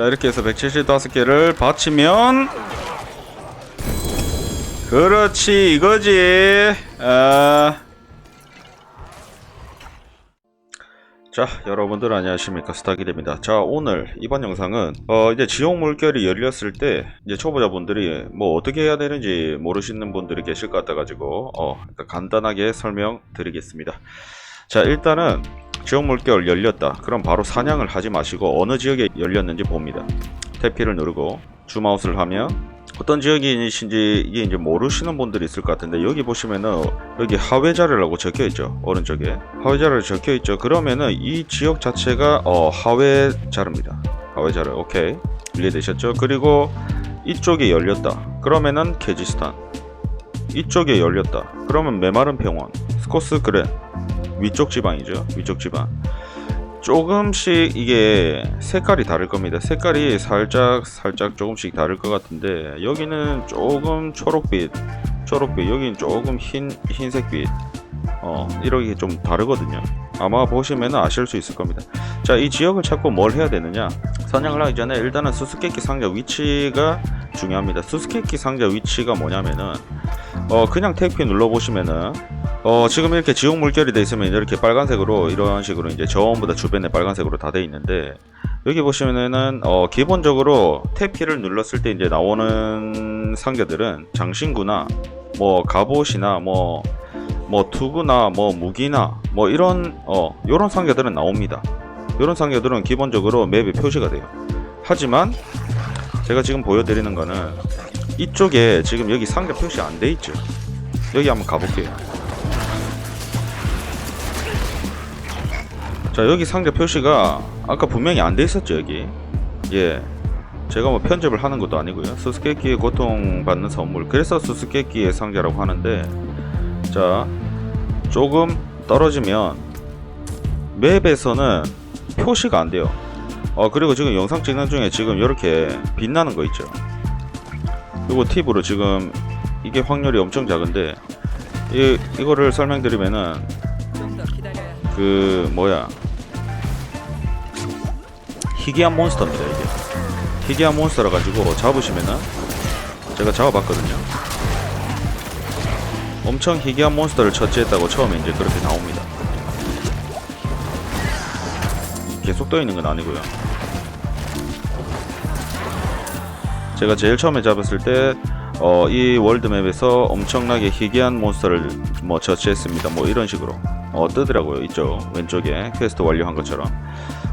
자 이렇게 해서 175개를 받치면 그렇지 이거지. 아... 자 여러분들 안녕하십니까. 스타길입니다. 자 오늘 이번 영상은 어 이제 지옥 물결이 열렸을 때 이제 초보자분들이 뭐 어떻게 해야 되는지 모르시는 분들이 계실 것 같아 가지고 어 간단하게 설명 드리겠습니다. 자 일단은 지옥 물결 열렸다. 그럼 바로 사냥을 하지 마시고 어느 지역에 열렸는지 봅니다. 태피를 누르고 줌아웃을 하면 어떤 지역이신지 이게 이제 모르시는 분들이 있을 것 같은데 여기 보시면은 여기 하회자르라고 적혀 있죠. 오른쪽에. 하회자르 적혀 있죠. 그러면은 이 지역 자체가 어 하회자르입니다. 하회자르 오케이. 이해되셨죠? 그리고 이쪽에 열렸다. 그러면은 케지스탄. 이쪽에 열렸다. 그러면 메마른 평원. 스코스 그래 위쪽 지방이죠 위쪽 지방 조금씩 이게 색깔이 다를 겁니다. 색깔이 살짝 살짝 조금씩 다를 것 같은데 여기는 조금 초록빛, 초록빛 여기는 조금 흰 흰색빛. 어 이렇게 좀 다르거든요. 아마 보시면 아실 수 있을 겁니다. 자, 이 지역을 찾고 뭘 해야 되느냐? 사냥을 하기 전에 일단은 수수께끼 상자 위치가 중요합니다. 수수께끼 상자 위치가 뭐냐면은 어 그냥 택피 눌러 보시면은 어 지금 이렇게 지옥 물결이 돼 있으면 이렇게 빨간색으로 이런 식으로 이제 전부 다 주변에 빨간색으로 다 돼 있는데 여기 보시면은 어 기본적으로 태피를 눌렀을 때 이제 나오는 상자들은 장신구나 뭐 갑옷이나 뭐뭐 투구나 뭐 무기나 뭐 이런 어 요런 상자들은 나옵니다. 요런 상자들은 기본적으로 맵에 표시가 돼요. 하지만 제가 지금 보여드리는 거는 이쪽에 지금 여기 상자 표시 안 돼 있죠. 여기 한번 가볼게요. 자 여기 상자 표시가 아까 분명히 안 돼 있었죠 여기. 예. 제가 뭐 편집을 하는 것도 아니고요. 수수께끼의 고통받는 선물. 그래서 수수께끼의 상자라고 하는데 자 조금 떨어지면 맵에서는 표시가 안 돼요. 어 그리고 지금 영상 찍는 중에 지금 이렇게 빛나는 거 있죠. 그리고 팁으로 지금 이게 확률이 엄청 작은데 이, 이거를 설명드리면은. 그 뭐야? 희귀한 몬스터입니다 이게. 희귀한 몬스터라 가지고 잡으시면은 제가 잡아봤거든요. 엄청 희귀한 몬스터를 처치했다고 처음에 이제 그렇게 나옵니다. 계속 떠 있는 건 아니고요. 제가 제일 처음에 잡았을 때 어, 이 월드맵에서 엄청나게 희귀한 몬스터를 뭐 처치했습니다. 뭐 이런 식으로 어, 뜨더라고요. 이쪽 왼쪽에 퀘스트 완료한 것처럼.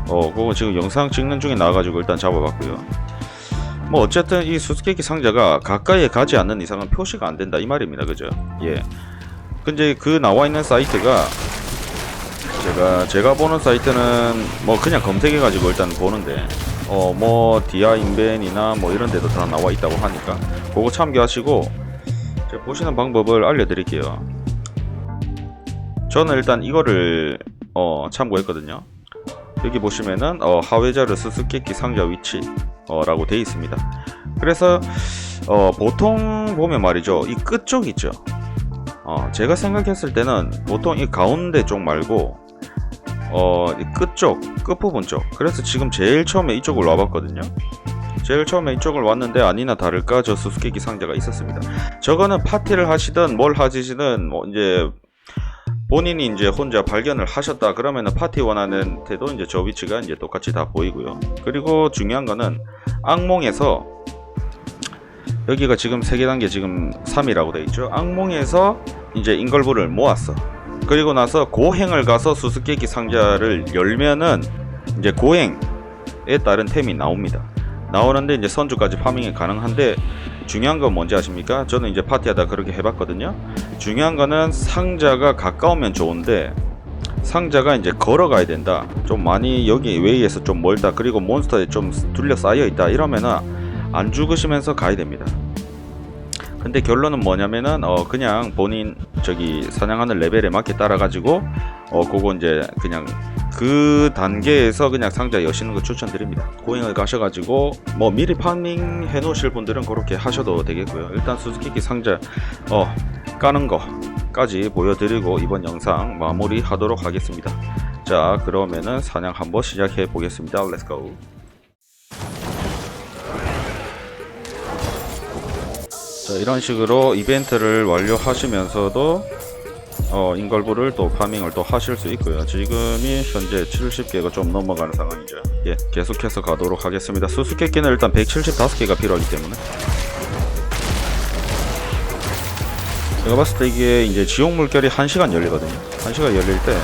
어, 그거 지금 영상 찍는 중에 나와가지고 일단 잡아봤고요. 뭐 어쨌든 이 수수께끼 상자가 가까이에 가지 않는 이상은 표시가 안 된다 이 말입니다. 그죠? 예. 근데 그 나와 있는 사이트가 제가 제가 보는 사이트는 뭐 그냥 검색해 가지고 일단 보는데 어 뭐 디아 인벤이나 뭐 이런 데도 다 나와 있다고 하니까 그거 참고하시고 보시는 방법을 알려드릴게요. 저는 일단 이거를 어 참고했거든요. 여기 보시면은 어 하회자르 수수께끼 상자 위치 어 라고 되어 있습니다. 그래서 어 보통 보면 말이죠 이 끝쪽 있죠. 어 제가 생각했을 때는 보통 이 가운데 쪽 말고 어, 이 끝쪽, 끝부분 쪽. 그래서 지금 제일 처음에 이쪽을 와봤거든요. 제일 처음에 이쪽을 왔는데 아니나 다를까 저 수수께끼 상자가 있었습니다. 저거는 파티를 하시든 뭘 하시든 뭐 이제 본인이 이제 혼자 발견을 하셨다 그러면은 파티 원하는데도 이제 저 위치가 이제 똑같이 다 보이고요. 그리고 중요한 거는 악몽에서 여기가 지금 세계 단계 지금 3이라고 돼 있죠. 악몽에서 이제 인걸부를 모았어. 그리고 나서 고행을 가서 수수께끼 상자를 열면은 이제 고행에 따른 템이 나옵니다. 나오는데 이제 선주까지 파밍이 가능한데 중요한 건 뭔지 아십니까? 저는 이제 파티하다 그렇게 해봤거든요. 중요한 거는 상자가 가까우면 좋은데 상자가 이제 걸어가야 된다. 좀 많이 여기 웨이에서 좀 멀다. 그리고 몬스터에 좀 둘러싸여 있다. 이러면은 안 죽으시면서 가야 됩니다. 근데 결론은 뭐냐면은 어 그냥 본인 저기 사냥하는 레벨에 맞게 따라 가지고 어 그거 이제 그냥 그 단계에서 그냥 상자 여시는 거 추천드립니다. 고잉을 가셔가지고 뭐 미리 파밍 해놓으실 분들은 그렇게 하셔도 되겠고요. 일단 수수께끼 상자 어 까는 거까지 보여드리고 이번 영상 마무리하도록 하겠습니다. 자 그러면은 사냥 한번 시작해 보겠습니다. 렛츠고 자 이런 식으로 이벤트를 완료하시면서도 어, 인걸부를 또 파밍을 또 하실 수 있고요. 지금이 현재 70개가 좀 넘어가는 상황이죠. 예, 계속해서 가도록 하겠습니다. 수수께끼는 일단 175개가 필요하기 때문에 제가 봤을 때 이게 이제 지옥 물결이 1시간 열리거든요. 1시간 열릴 때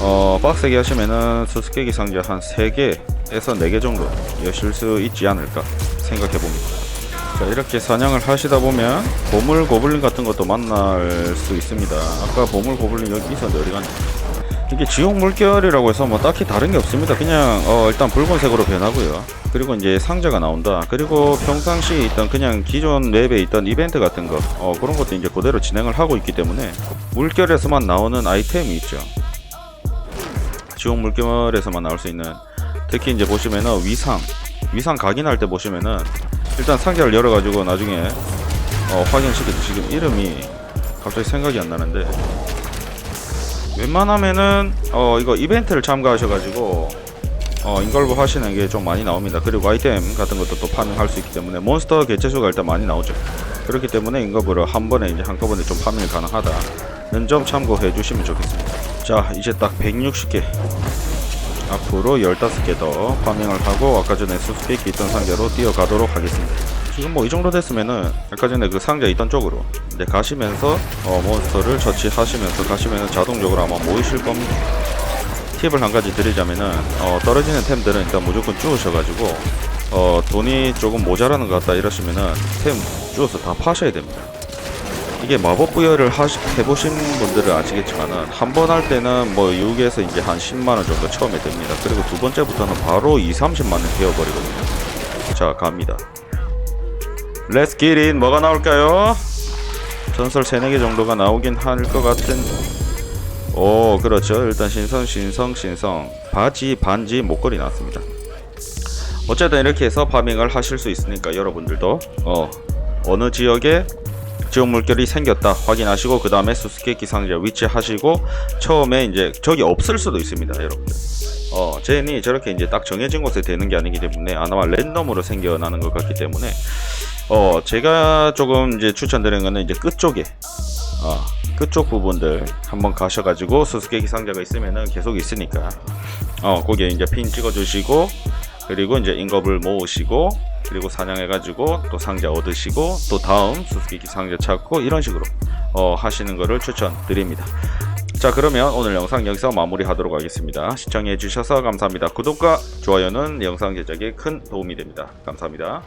어, 빡세게 하시면은 수수께끼 상자 한 3개에서 4개 정도 여실 수 있지 않을까 생각해 봅니다. 자, 이렇게 사냥을 하시다 보면 보물 고블린 같은 것도 만날 수 있습니다. 아까 보물 고블린 여기 있었는데 어디 갔냐? 이게 지옥 물결이라고 해서 뭐 딱히 다른 게 없습니다. 그냥 어, 일단 붉은색으로 변하고요. 그리고 이제 상자가 나온다. 그리고 평상시 있던 그냥 기존 맵에 있던 이벤트 같은 거 어, 그런 것도 이제 그대로 진행을 하고 있기 때문에 물결에서만 나오는 아이템이 있죠. 지옥 물결에서만 나올 수 있는 특히 이제 보시면은 위상 위상 각인할 때 보시면은 일단 상자를 열어가지고 나중에 어, 확인시켜도 지금 이름이 갑자기 생각이 안 나는데 웬만하면은 어 이거 이벤트를 참가하셔가지고 어 인걸브 하시는 게 좀 많이 나옵니다. 그리고 아이템 같은 것도 또 파밍할 수 있기 때문에 몬스터 개체수가 일단 많이 나오죠. 그렇기 때문에 인걸브를 한 번에 이제 한꺼번에 좀 파밍이 가능하다는 점 참고해 주시면 좋겠습니다. 자 이제 딱 160개 앞으로 15개 더 파밍을 하고 아까 전에 수수께끼 있던 상자로 뛰어가도록 하겠습니다. 지금 뭐 이 정도 됐으면은 아까 전에 그 상자 있던 쪽으로 이제 가시면서 어, 몬스터를 처치하시면서 가시면은 자동적으로 아마 모이실 겁니다. 팁을 한 가지 드리자면은 어, 떨어지는 템들은 일단 무조건 주우셔가지고 어, 돈이 조금 모자라는 것 같다 이러시면은 템 주워서 다 파셔야 됩니다. 이게 마법 부여를 하시, 해보신 분들은 아시겠지만은 한 번 할 때는 뭐 6에서 이제 한 10만 원 정도 처음에 됩니다. 그리고 두 번째부터는 바로 2, 30만 원 되어버리거든요. 자 갑니다. Get it. 뭐가 나올까요? 전설 3, 4개 정도가 나오긴 할 것 같은 오 그렇죠 일단 신성 신성 신성 바지 반지 목걸이 나왔습니다 어쨌든 이렇게 해서 파밍을 하실 수 있으니까 여러분들도 어 어느 지역에 지옥 물결이 생겼다. 확인하시고 그 다음에 수수께끼 상자 위치하시고 처음에 이제 저기 없을 수도 있습니다 여러분들. 어 젠이 저렇게 이제 딱 정해진 곳에 되는 게 아니기 때문에 아마 랜덤으로 생겨나는 것 같기 때문에 어 제가 조금 이제 추천드리는 거는 이제 끝쪽에 어, 끝쪽 부분들 한번 가셔가지고 수수께끼 상자가 있으면은 계속 있으니까 어 거기에 이제 핀 찍어주시고 그리고 이제 인겁을 모으시고 그리고 사냥해가지고 또 상자 얻으시고 또 다음 수수께끼 상자 찾고 이런 식으로 어, 하시는 거를 추천드립니다. 자 그러면 오늘 영상 여기서 마무리하도록 하겠습니다. 시청해주셔서 감사합니다. 구독과 좋아요는 영상 제작에 큰 도움이 됩니다. 감사합니다.